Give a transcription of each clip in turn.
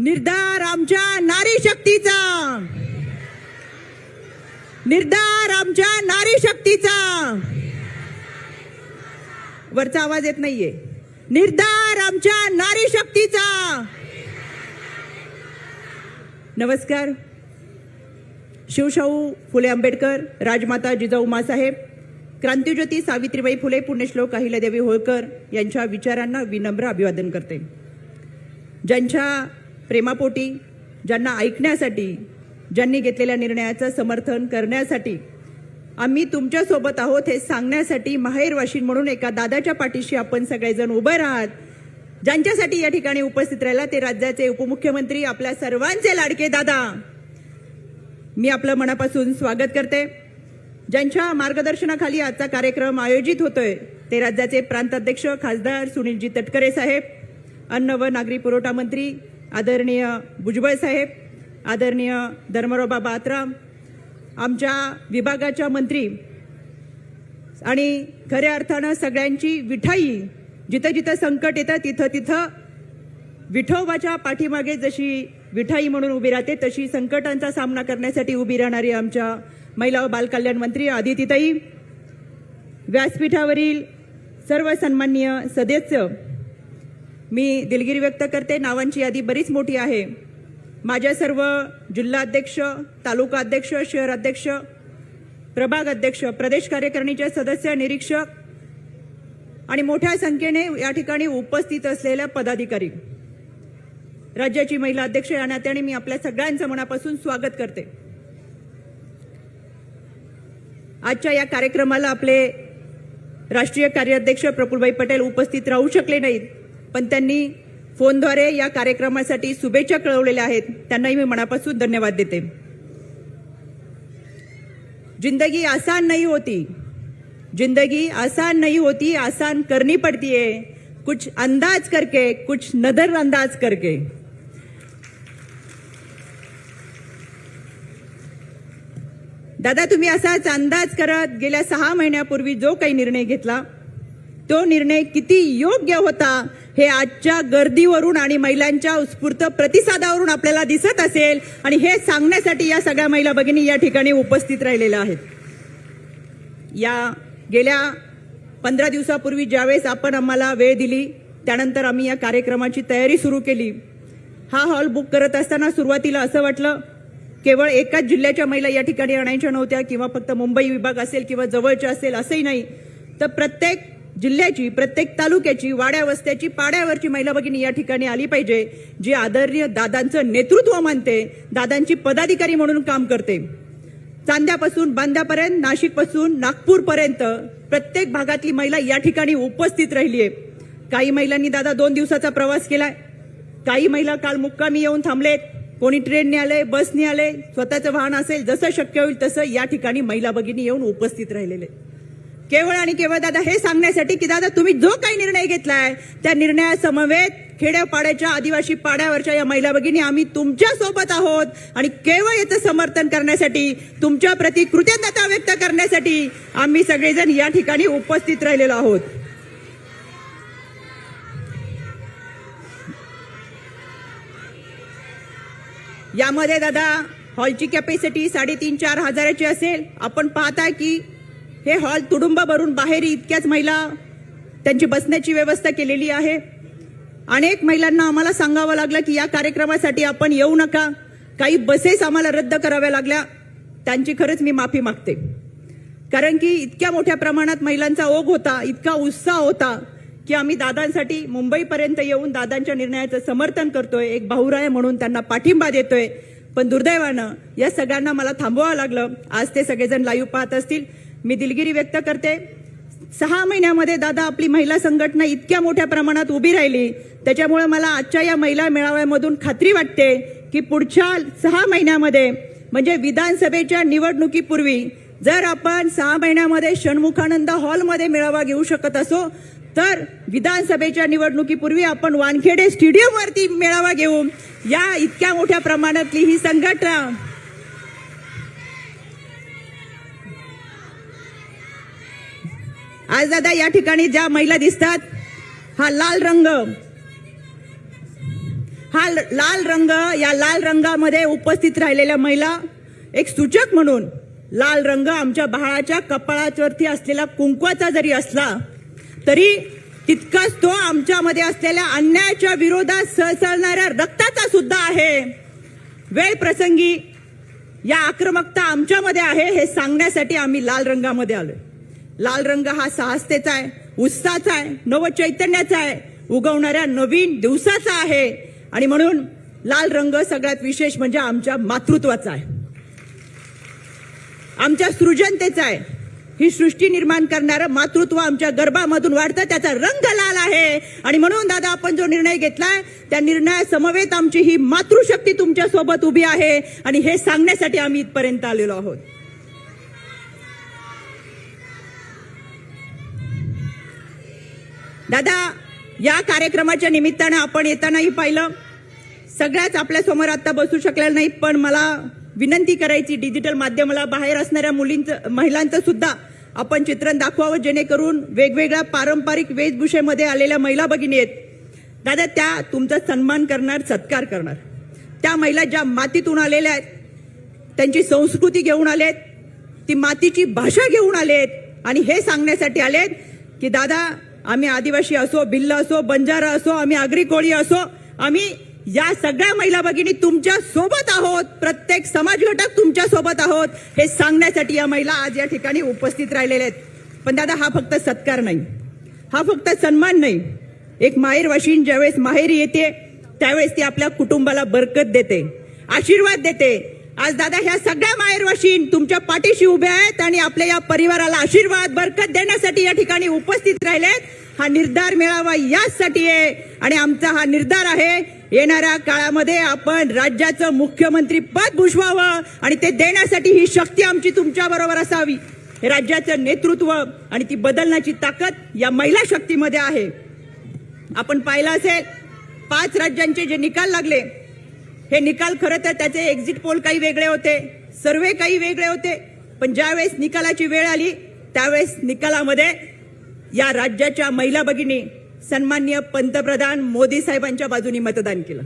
निर्धार आमच्या नारी शक्तीचा. निर्धार आमच्या नारी शक्तीचा. वरचा आवाज येत नाहीये. निर्धार आमच्या नारी शक्तीचा. नमस्कार. शिवशाहू फुले आंबेडकर राजमाता जिजाऊ मासाहेब क्रांतिज्योती सावित्रीबाई फुले पुण्यश्लोक अहिल्यादेवी होळकर यांच्या विचारांना विनम्र अभिवादन करते. ज्यांच्या प्रेमापोटी ज्यांना ऐकण्यासाठी ज्यांनी घेतलेल्या निर्णयाचं समर्थन करण्यासाठी आम्ही तुमच्यासोबत आहोत हे सांगण्यासाठी माहेरवाशीन म्हणून एका दादाच्या पाठीशी आपण सगळेजण उभे राहात ज्यांच्यासाठी या ठिकाणी उपस्थित राहिला ते राज्याचे उपमुख्यमंत्री आपल्या सर्वांचे लाडके दादा. मी आपलं मनापासून स्वागत करते. ज्यांच्या मार्गदर्शनाखाली आजचा कार्यक्रम आयोजित होतोय ते राज्याचे प्रांताध्यक्ष खासदार सुनीलजी तटकरे साहेब अन्न व नागरी पुरवठा मंत्री आदरणीय भुजबळ साहेब आदरणीय धर्मरोबा आत्राम आमच्या विभागाच्या मंत्री आणि खऱ्या अर्थानं सगळ्यांची विठाई जिथं जिथं संकट येतं तिथं तिथं विठोबाच्या पाठीमागे जशी विठाई म्हणून उभी राहते तशी संकटांचा सामना करण्यासाठी उभी राहणारी आमच्या महिला व बालकल्याण मंत्री आदितीताई व्यासपीठावरील सर्व सन्माननीय सदस्य मी दिलगिरी व्यक्त करते. नावांची यादी बरीच मोठी आहे. माझ्या सर्व जिल्हाध्यक्ष तालुका अध्यक्ष शहर अध्यक्ष प्रभाग अध्यक्ष प्रदेश कार्यकारिणीचे सदस्य निरीक्षक आणि मोठ्या संख्येने या ठिकाणी उपस्थित असलेल्या पदाधिकारी. राज्याची महिला अध्यक्ष या नात्याने मी आपल्या सगळ्यांचं मनापासून स्वागत करते. आजच्या या कार्यक्रमाला आपले राष्ट्रीय कार्याध्यक्ष प्रफुलभाई पटेल उपस्थित राहू शकले नाहीत. पण त्यांनी फोनद्वारे या कार्यक्रमासाठी शुभेच्छा कळवलेल्या आहेत. त्यांनाही मी मनापासून धन्यवाद देते. जिंदगी आसान नहीं होती. जिंदगी आसान नहीं होती आसान करनी पड़ती है कुछ अंदाज करके कुछ नजरअंदाज करके. दादा तुम्ही असाच अंदाज करत गेल्या सहा महिन्यापूर्वी जो काही निर्णय घेतला तो निर्णय किती योग्य होता हे आजच्या गर्दीवरून आणि महिलांच्या उत्स्फूर्त प्रतिसादावरून आपल्याला दिसत असेल. आणि हे सांगण्यासाठी या सगळ्या महिला भगिनी या ठिकाणी उपस्थित राहिलेल्या आहेत. या गेल्या पंधरा दिवसापूर्वी ज्यावेळेस आपण आम्हाला वेळ दिली त्यानंतर आम्ही या कार्यक्रमाची तयारी सुरू केली. हा हॉल बुक करत असताना सुरुवातीला असं वाटलं केवळ एकाच जिल्ह्याच्या महिला या ठिकाणी आणायच्या नव्हत्या किंवा फक्त मुंबई विभाग असेल किंवा जवळच्या असेल असंही नाही. तर प्रत्येक जिल्ह्याची प्रत्येक तालुक्याची वाड्या वस्त्याची पाड्यावरची महिला भगिनी या ठिकाणी आली पाहिजे जी आदरणीय दादांचं नेतृत्व मानते दादांची पदाधिकारी म्हणून काम करते. चांद्यापासून बांद्यापर्यंत नाशिकपासून नागपूरपर्यंत प्रत्येक भागातली महिला या ठिकाणी उपस्थित राहिली आहे. काही महिलांनी दादा दोन दिवसाचा प्रवास केलाय. काही महिला काल मुक्कामी येऊन थांबलेत. कोणी ट्रेनने आले बसने आले स्वतःचं वाहन असेल जसं शक्य होईल तसं या ठिकाणी महिला भगिनी येऊन उपस्थित राहिलेले केवळ आणि केवळ दादा हे सांगण्यासाठी की दादा तुम्ही जो काही निर्णय घेतलाय त्या निर्णयासमवेत खेड्यापाड्याच्या आदिवासी पाड्यावरच्या या महिला भगिनी आम्ही तुमच्यासोबत आहोत. आणि केवळ याचं समर्थन करण्यासाठी तुमच्या प्रति कृतज्ञता व्यक्त करण्यासाठी आम्ही सगळेजण या ठिकाणी उपस्थित राहिलेलो आहोत. यामध्ये दादा हॉलची कॅपॅसिटी साडेतीन चार हजाराची असेल. आपण पाहताय की हे हॉल तुडुंब भरून बाहेर इतक्याच महिला त्यांची बसण्याची व्यवस्था केलेली आहे. अनेक महिलांना आम्हाला सांगावं लागलं की या कार्यक्रमासाठी आपण येऊ नका. काही बसेस आम्हाला रद्द कराव्या लागल्या. त्यांची खरंच मी माफी मागते. कारण की इतक्या मोठ्या प्रमाणात महिलांचा ओघ होता इतका उत्साह होता की आम्ही दादांसाठी मुंबईपर्यंत येऊन दादांच्या निर्णयाचं समर्थन करतोय. एक भाऊराय म्हणून त्यांना पाठिंबा देतोय. पण दुर्दैवानं या सगळ्यांना मला थांबवावं लागलं. आज ते सगळेजण लाईव्ह पाहत असतील. मी दिलगिरी व्यक्त करते. सहा महिन्यामध्ये दादा आपली महिला संघटना इतक्या मोठ्या प्रमाणात उभी राहिली. त्याच्यामुळे मला आजच्या या महिला मेळाव्यामधून खात्री वाटते की पुढच्या सहा महिन्यामध्ये म्हणजे विधानसभेच्या निवडणुकीपूर्वी जर आपण सहा महिन्यामध्ये षण्मुखानंद हॉलमध्ये मेळावा घेऊ शकत असो तर विधानसभेच्या निवडणुकीपूर्वी आपण वानखेडे स्टेडियमवरती मेळावा घेऊ. या इतक्या मोठ्या प्रमाणातली ही संघटना आज दादा या ठिकाणी ज्या महिला दिसतात हा लाल रंग. हा लाल रंग या लाल रंगामध्ये उपस्थित राहिलेल्या महिला एक सूचक म्हणून लाल रंग आमच्या बाळाच्या कपाळावरती असलेला कुंकवाचा जरी असला तरी तितकाच तो आमच्यामध्ये असलेल्या अन्यायाच्या विरोधात सळसळणाऱ्या रक्ताचा सुद्धा आहे. वेळ प्रसंगी या आक्रमकता आमच्यामध्ये आहे हे सांगण्यासाठी आम्ही लाल रंगामध्ये आलोय. लाल रंग हा साहसतेचा आहे उत्साहाचा आहे नवचैतन्याचा आहे. उगवणाऱ्या नवीन दिवसाचा आहे. आणि म्हणून लाल रंग सगळ्यात विशेष म्हणजे आमच्या मातृत्वाचा आहे. आमच्या सृजनतेचा आहे. ही सृष्टी निर्माण करणारं मातृत्व आमच्या गर्भामधून वाढतं त्याचा रंग लाल आहे. आणि म्हणून दादा आपण जो निर्णय घेतलाय त्या निर्णयासमवेत आमची ही मातृशक्ती तुमच्यासोबत उभी आहे. आणि हे सांगण्यासाठी आम्ही इथपर्यंत आलेलो आहोत. दादा या कार्यक्रमाच्या निमित्तानं आपण येतानाही पाहिलं. सगळ्याच आपल्यासमोर आत्ता बसू शकल्या नाहीत पण मला विनंती करायची डिजिटल माध्यमाला बाहेर असणाऱ्या मुलींचं महिलांचं सुद्धा आपण चित्रण दाखवावं जेणेकरून वेगवेगळ्या पारंपरिक वेशभूषेमध्ये आलेल्या महिला भगिनी आहेत. दादा त्या तुमचा सन्मान करणार सत्कार करणार. त्या महिला ज्या मातीतून आलेल्या आहेत त्यांची संस्कृती घेऊन आलेत ती मातीची भाषा घेऊन आलेत आणि हे सांगण्यासाठी आलेत की दादा आम्ही आदिवासी असो भिल्ल असो बंजारा असो आम्ही आगरी कोळी असो आम्ही या सगळ्या महिला भगिनी तुमच्यासोबत आहोत. प्रत्येक समाज घटक तुमच्यासोबत आहोत. हे सांगण्यासाठी या महिला आज या ठिकाणी उपस्थित राहिलेल्या आहेत. पण दादा हा फक्त सत्कार नाही. हा फक्त सन्मान नाही. एक माहेर वाशीन ज्यावेळेस माहेरी येते त्यावेळेस ती आपल्या कुटुंबाला बरकत देते आशीर्वाद देते. आज दादा ह्या सगळ्या माहेर तुमच्या पाठीशी उभ्या आहेत आणि आपल्या या परिवाराला आशीर्वाद बरकत देण्यासाठी या ठिकाणी उपस्थित राहिलेत. हा निर्धार मिळावा याचसाठी आहे आणि आमचा हा निर्धार आहे येणाऱ्या काळामध्ये आपण राज्याचं मुख्यमंत्री पद भूषवावं आणि ते देण्यासाठी ही शक्ती आमची तुमच्या बरोबर असावी. राज्याचं नेतृत्व आणि ती बदलण्याची ताकद या महिला शक्तीमध्ये आहे. आपण पाहिलं असेल पाच राज्यांचे जे निकाल लागले हे निकाल खरं तर त्याचे एक्झिट पोल काही वेगळे होते. सर्वे काही वेगळे होते. पण ज्यावेळेस निकालाची वेळ आली त्यावेळेस निकालामध्ये या राज्याच्या महिला भगिनी सन्माननीय पंतप्रधान मोदी साहेबांच्या बाजूनी मतदान केलं.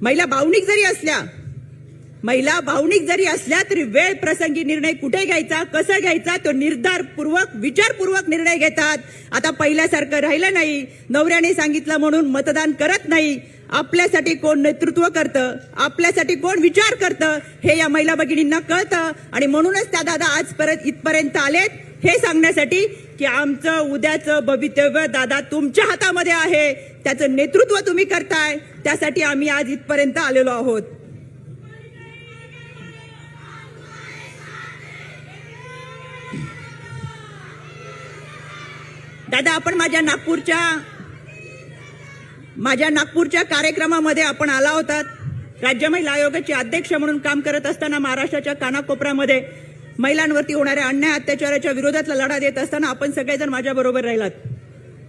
महिला भावनिक जरी असल्या महिला भावनिक जरी असल्या तरी वेळ प्रसंगी निर्णय कुठे घ्यायचा कसा घ्यायचा तो निर्धारपूर्वक विचारपूर्वक निर्णय घेतात. आता पहिल्यासारखं राहिलं नाही. नवऱ्याने सांगितलं म्हणून मतदान करत नाही. आपल्यासाठी कोण नेतृत्व करतं? आपल्यासाठी कोण विचार करतं? हे या महिला भगिनींना कळतं. आणि म्हणूनच त्या दादा आज परत इथपर्यंत आलेत. हे सांगण्यासाठी की आमचं उद्याचं भवितव्य दादा तुमच्या हातामध्ये आहे. त्याचं नेतृत्व तुम्ही करताय. त्यासाठी आम्ही आज इथपर्यंत आलेलो आहोत. दादा आपण माझ्या नागपूरच्या माझ्या नागपूरच्या कार्यक्रमामध्ये आपण आला होतात. राज्य महिला आयोगाचे अध्यक्ष म्हणून काम करत असताना महाराष्ट्राच्या कानाकोपऱ्यामध्ये महिलांवरती होणाऱ्या अन्याय अत्याचाराच्या विरोधातला लढा देत असताना आपण सगळेजण माझ्याबरोबर राहिलात.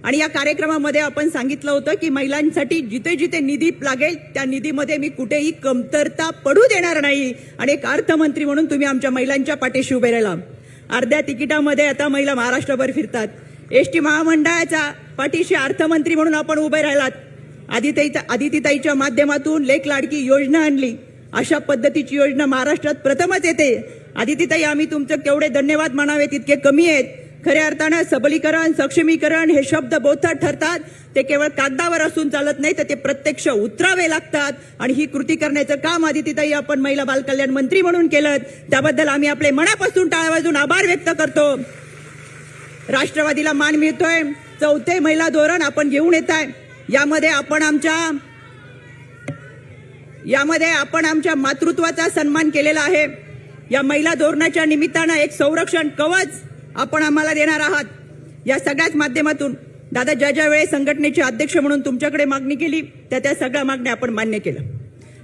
आणि या कार्यक्रमामध्ये आपण सांगितलं होतं की महिलांसाठी जिथे जिथे निधी लागेल त्या निधीमध्ये मी कुठेही कमतरता पडू देणार नाही. आणि एक अर्थमंत्री म्हणून तुम्ही आमच्या महिलांच्या पाठीशी उभे राहिला. अर्ध्या तिकिटामध्ये आता महिला महाराष्ट्रभर फिरतात. एसटी महामंडळाच्या पाठीशी अर्थमंत्री म्हणून आपण उभे राहिलात. आदिताईच्या आदितीताईच्या माध्यमातून लेख लाडकी योजना आणली. अशा पद्धतीची योजना महाराष्ट्रात प्रथमच येते. आदितीताई आम्ही तुमचं केवढे धन्यवाद मानावे तितके कमी आहेत. खऱ्या अर्थानं सबलीकरण सक्षमीकरण हे शब्द बोथट ठरतात. ते केवळ कागदावर असून चालत नाही तर ते प्रत्यक्ष उतरावे लागतात. आणि ही कृती करण्याचं काम आदितीताई आपण महिला बालकल्याण मंत्री म्हणून केलं. त्याबद्दल आम्ही आपले मनापासून टाळावाजून आभार व्यक्त करतो. राष्ट्रवादीला मान मिळतोय. चौथे महिला धोरण आपण घेऊन येत आहे यामध्ये आपण आमच्या यामध्ये आपण आमच्या मातृत्वाचा सन्मान केलेला आहे. या महिला धोरणाच्या निमित्तानं एक संरक्षण कवच आपण आम्हाला देणार आहात. या सगळ्याच माध्यमातून दादा ज्या ज्या वेळेस संघटनेचे अध्यक्ष म्हणून तुमच्याकडे मागणी केली त्या त्या सगळ्या मागण्या आपण मान्य केलं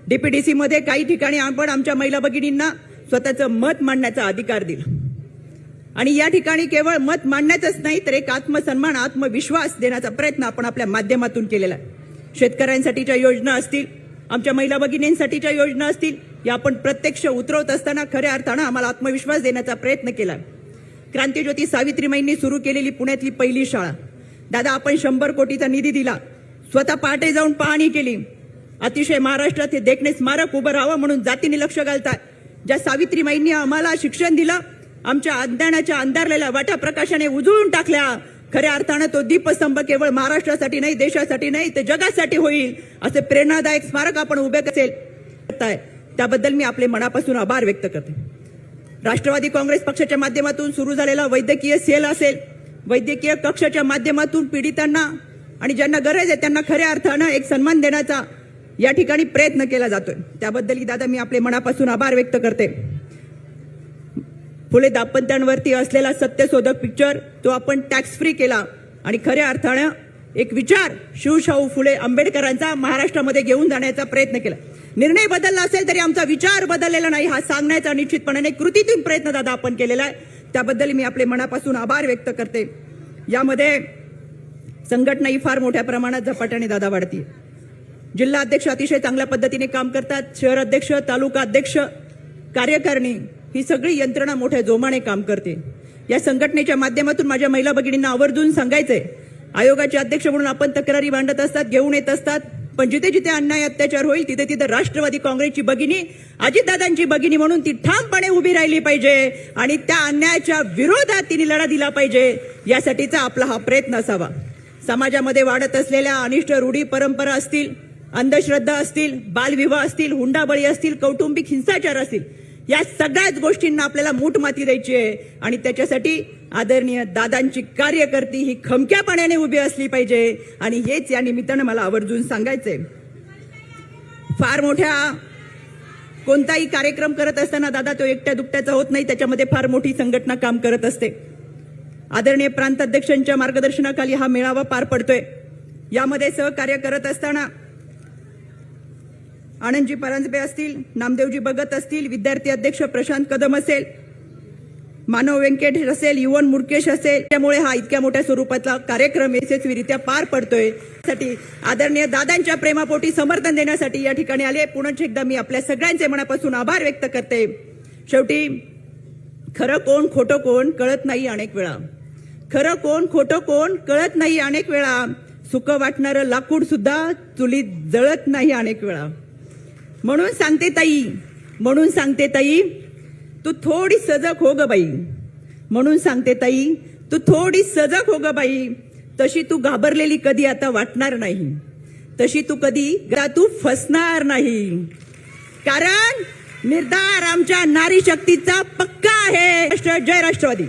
डीपीडीसीमध्ये काही ठिकाणी आपण आमच्या महिला भगिनींना स्वतःचं मत मांडण्याचा अधिकार दिला. आणि या ठिकाणी केवळ मत मांडण्याचंच नाही तर एक आत्मसन्मान आत्मविश्वास देण्याचा प्रयत्न आपण आपल्या माध्यमातून केलेला आहे. शेतकऱ्यांसाठीच्या योजना असतील आमच्या महिला भगिनींसाठीच्या योजना असतील या आपण प्रत्यक्ष उतरवत असताना खऱ्या अर्थानं आम्हाला आत्मविश्वास देण्याचा प्रयत्न केला क्रांतीज्योती सावित्रीमाईंनी सुरू केलेली पुण्यातली पहिली शाळा. दादा आपण शंभर कोटीचा निधी दिला. स्वतः पहाटे जाऊन पाहणी केली. अतिशय महाराष्ट्रात हे देखणे स्मारक उभं राहावं म्हणून जातीने लक्ष घालताय. ज्या सावित्रीमाईंनी आम्हाला शिक्षण दिलं आमच्या अज्ञानाच्या अंधारलेल्या वाटा प्रकाशाने उजळून टाकल्या. खऱ्या अर्थानं तो दीपस्तंभ केवळ महाराष्ट्रासाठी नाही देशासाठी नाही ते जगासाठी होईल असे प्रेरणादायक स्मारक आपण उभे असेल त्याबद्दल मी आपले मनापासून आभार व्यक्त करते. राष्ट्रवादी काँग्रेस पक्षाच्या माध्यमातून सुरू झालेला वैद्यकीय सेल असेल वैद्यकीय कक्षाच्या माध्यमातून पीडितांना आणि ज्यांना गरज आहे त्यांना खऱ्या अर्थानं एक सन्मान देण्याचा या ठिकाणी प्रयत्न केला जातोय. त्याबद्दल दादा मी आपले मनापासून आभार व्यक्त करते. फुले दाम्पत्यांवरती असलेला सत्यशोधक पिक्चर तो आपण टॅक्स फ्री केला. आणि खऱ्या अर्थानं एक विचार शिवशाहू फुले आंबेडकरांचा महाराष्ट्रामध्ये घेऊन जाण्याचा प्रयत्न केला. निर्णय बदलला असेल तरी आमचा विचार बदललेला नाही हा सांगण्याचा निश्चितपणाने कृतीतून प्रयत्न दादा आपण केलेला आहे. त्याबद्दल मी आपले मनापासून आभार व्यक्त करते. यामध्ये संघटना ही फार मोठ्या प्रमाणात झपाट्याने दादा वाढती जिल्हा अध्यक्ष अतिशय चांगल्या पद्धतीने काम करतात शहर अध्यक्ष तालुका अध्यक्ष कार्यकारिणी ही सगळी यंत्रणा मोठ्या जोमाने काम करते. या संघटनेच्या माध्यमातून माझ्या महिला भगिनींना आवर्जून सांगायचंय. आयोगाचे अध्यक्ष म्हणून आपण तक्रारी मांडत असतात घेऊन येत असतात. पण जिथे जिथे अन्याय अत्याचार होईल तिथे तिथे राष्ट्रवादी काँग्रेसची भगिनी अजितदादांची भगिनी म्हणून ती ठामपणे उभी राहिली पाहिजे आणि त्या अन्यायाच्या विरोधात तिने लढा दिला पाहिजे यासाठीचा आपला हा प्रयत्न असावा. समाजामध्ये वाढत असलेल्या अनिष्ट रूढी परंपरा असतील अंधश्रद्धा असतील बालविवाह असतील हुंडाबळी असतील कौटुंबिक हिंसाचार असतील या सगळ्याच गोष्टींना आपल्याला मूठ माती द्यायची आहे. आणि त्याच्यासाठी आदरणीय दादांची कार्यकर्ती ही खमक्यापणाने उभी असली पाहिजे. आणि हेच या निमित्तानं मला आवर्जून सांगायचंय. फार मोठ्या कोणताही कार्यक्रम करत असताना दादा तो एकट्या दुकट्याचा होत नाही. त्याच्यामध्ये फार मोठी संघटना काम करत असते. आदरणीय प्रांताध्यक्षांच्या मार्गदर्शनाखाली हा मेळावा पार पडतोय. यामध्ये सहकार्य करत असताना आनंदजी परांजपे असतील नामदेवजी भगत असतील विद्यार्थी अध्यक्ष प्रशांत कदम असेल मानव व्यंकटेश असेल युवन मुरकेश असेल त्यामुळे हा इतक्या मोठ्या स्वरूपातला कार्यक्रम यशस्वीरित्या पार पडतोय. साठी आदरणीय दादांच्या प्रेमापोटी समर्थन देण्यासाठी या ठिकाणी आले. पुनश्च एकदा मी आपल्या सगळ्यांचे मनापासून आभार व्यक्त करते. शेवटी खरं कोण खोटं कोण कळत नाही अनेक वेळा. खरं कोण खोटं कोण कळत नाही अनेक वेळा. सुख वाटणारं लाकूड सुद्धा चुलीत जळत नाही अनेक वेळा. म्हणून सांगते ताई म्हणून सांगते ताई तू थोडी सजग हो ग बाई. म्हणून सांगते ताई तू थोडी सजग हो ग बाई. तशी तू घाबरलेली कधी आता वाटणार नाही. तशी तू कधी तू फसणार नाही. कारण निर्धार आमच्या नारी शक्तीचा पक्का आहे जय राष्ट्रवादी.